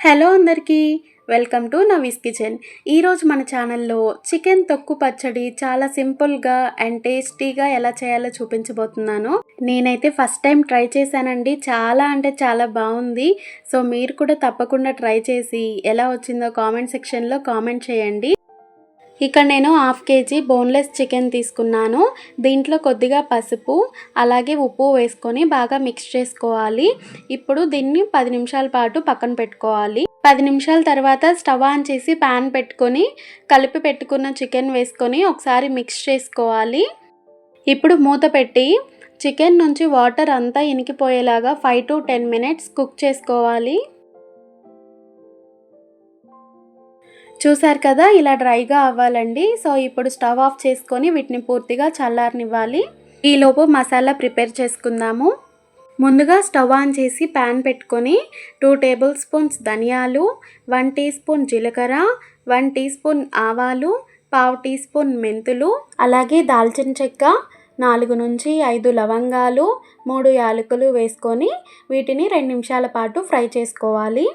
Hello అందరికీ welcome to Navis kitchen. ఈరోజు మన ఛానల్లో చికెన్ తొక్కు పచ్చడి చాలా సింపుల్గా అండ్ టేస్టీగా ఎలా చేయాలో చూపించబోతున్నాను. నేనైతే ఫస్ట్ టైం ట్రై చేశానండి. చాలా అంటే చాలా బాగుంది. సో మీరు కూడా తప్పకుండా ట్రై చేసి ఎలా వచ్చిందో కామెంట్ సెక్షన్లో కామెంట్ చేయండి. ఇక్కడ నేను హాఫ్ కేజీ బోన్లెస్ చికెన్ తీసుకున్నాను. దీంట్లో కొద్దిగా పసుపు అలాగే ఉప్పు వేసుకొని బాగా మిక్స్ చేసుకోవాలి. ఇప్పుడు దీన్ని పది నిమిషాల పాటు పక్కన పెట్టుకోవాలి. పది నిమిషాల తర్వాత స్టవ్ ఆన్ చేసి ప్యాన్ పెట్టుకొని కలిపి పెట్టుకున్న చికెన్ వేసుకొని ఒకసారి మిక్స్ చేసుకోవాలి. ఇప్పుడు మూత పెట్టి చికెన్ నుంచి వాటర్ అంతా ఇనికిపోయేలాగా five to ten minutes cook చేసుకోవాలి. చూసారు కదా ఇలా డ్రైగా అవ్వాలండి. సో ఇప్పుడు స్టవ్ ఆఫ్ చేసుకొని వీటిని పూర్తిగా చల్లారనివ్వాలి. ఈలోపు మసాలా ప్రిపేర్ చేసుకుందాము. ముందుగా స్టవ్ ఆన్ చేసి ప్యాన్ పెట్టుకొని టూ టేబుల్ స్పూన్స్ ధనియాలు వన్ టీ స్పూన్ జీలకర్ర వన్ టీ స్పూన్ ఆవాలు పావు టీ స్పూన్ మెంతులు అలాగే దాల్చిన చెక్క నాలుగు నుంచి ఐదు లవంగాలు మూడు యాలకులు వేసుకొని వీటిని రెండు నిమిషాల పాటు ఫ్రై చేసుకోవాలి.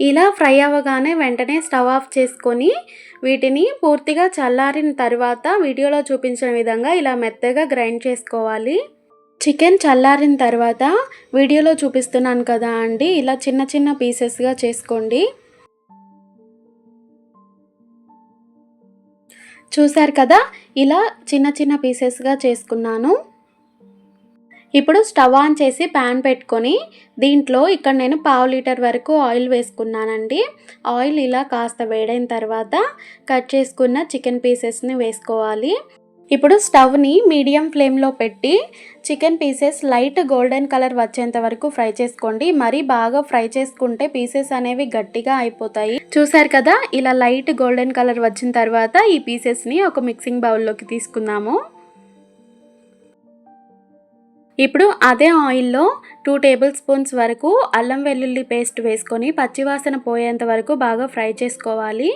ఇలా ఫ్రై అవ్వగానే వెంటనే స్టవ్ ఆఫ్ చేసుకొని వీటిని పూర్తిగా చల్లారిన తర్వాత వీడియోలో చూపించిన విధంగా ఇలా మెత్తగా గ్రైండ్ చేసుకోవాలి. చికెన్ చల్లారిన తర్వాత వీడియోలో చూపిస్తున్నాను కదా అండి ఇలా చిన్న చిన్న పీసెస్గా చేసుకోండి. చూశారు కదా ఇలా చిన్న చిన్న పీసెస్గా చేసుకున్నాను. ఇప్పుడు స్టవ్ ఆన్ చేసి ప్యాన్ పెట్టుకొని దీంట్లో ఇక్కడ నేను పావు లీటర్ వరకు ఆయిల్ వేసుకున్నానండి. ఆయిల్ ఇలా కాస్త వేడైన తర్వాత కట్ చేసుకున్న చికెన్ పీసెస్ని వేసుకోవాలి. ఇప్పుడు స్టవ్ని మీడియం ఫ్లేమ్లో పెట్టి chicken pieces light golden colour వచ్చేంత వరకు ఫ్రై చేసుకోండి. మరీ బాగా ఫ్రై చేసుకుంటే పీసెస్ అనేవి గట్టిగా అయిపోతాయి. చూసారు కదా ఇలా లైట్ గోల్డెన్ కలర్ వచ్చిన తర్వాత ఈ పీసెస్ని ఒక మిక్సింగ్ బౌల్లోకి తీసుకుందాము. ఇప్పుడు అదే ఆయిల్లో టూ టేబుల్ స్పూన్స్ వరకు అల్లం వెల్లుల్లి పేస్ట్ వేసుకొని పచ్చివాసన పోయేంత వరకు బాగా ఫ్రై చేసుకోవాలి.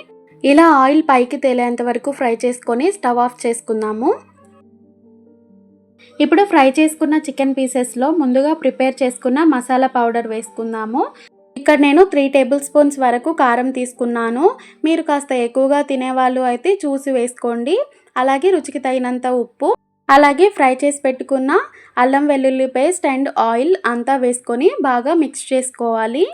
ఇలా ఆయిల్ పైకి తేలేంత వరకు ఫ్రై చేసుకొని స్టవ్ ఆఫ్ చేసుకుందాము. ఇప్పుడు ఫ్రై చేసుకున్న చికెన్ పీసెస్లో ముందుగా ప్రిపేర్ చేసుకున్న మసాలా పౌడర్ వేసుకుందాము. ఇక్కడ నేను త్రీ టేబుల్ స్పూన్స్ వరకు కారం తీసుకున్నాను. మీరు కాస్త ఎక్కువగా తినేవాళ్ళు అయితే చూసి వేసుకోండి. అలాగే రుచికి తగినంత ఉప్పు అలాగే ఫ్రై చేసి పెట్టుకున్న అల్లం వెల్లుల్లి పేస్ట్ అండ్ ఆయిల్ అంతా వేసుకొని బాగా మిక్స్ చేసుకోవాలి.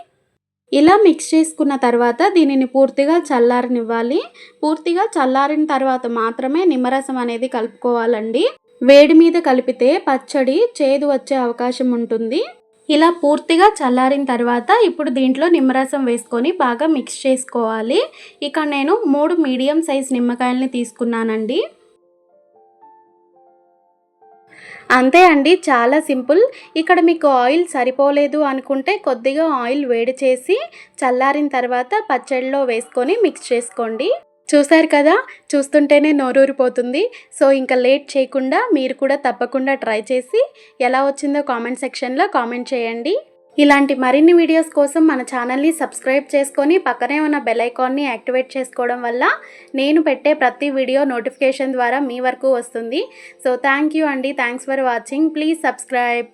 ఇలా మిక్స్ చేసుకున్న తర్వాత దీనిని పూర్తిగా చల్లారనివ్వాలి. పూర్తిగా చల్లారిన తర్వాత మాత్రమే నిమ్మరసం అనేది కలుపుకోవాలండి. వేడి మీద కలిపితే పచ్చడి చేదు వచ్చే అవకాశం ఉంటుంది. ఇలా పూర్తిగా చల్లారిన తర్వాత ఇప్పుడు దీంట్లో నిమ్మరసం వేసుకొని బాగా మిక్స్ చేసుకోవాలి. ఇక నేను మూడు మీడియం సైజ్ నిమ్మకాయలని తీసుకున్నానండి. అంతే అండి చాలా సింపుల్. ఇక్కడ మీకు ఆయిల్ సరిపోలేదు అనుకుంటే కొద్దిగా ఆయిల్ వేడి చేసి చల్లారిన తర్వాత పచ్చడిలో వేసుకొని మిక్స్ చేసుకోండి. చూసారు కదా చూస్తుంటేనే నోరూరిపోతుంది. సో ఇంకా లేట్ చేయకుండా మీరు కూడా తప్పకుండా ట్రై చేసి ఎలా వచ్చిందో కామెంట్ సెక్షన్లో కామెంట్ చేయండి. ఇలాంటి మరిన్ని వీడియోస్ కోసం మన ఛానల్ని సబ్స్క్రైబ్ చేసుకొని పక్కనే ఉన్న బెల్ ఐకాన్ని యాక్టివేట్ చేసుకోవడం వల్ల నేను పెట్టే ప్రతి వీడియో నోటిఫికేషన్ ద్వారా మీ వరకు వస్తుంది. సో థ్యాంక్ యూ అండి. Thanks for watching please subscribe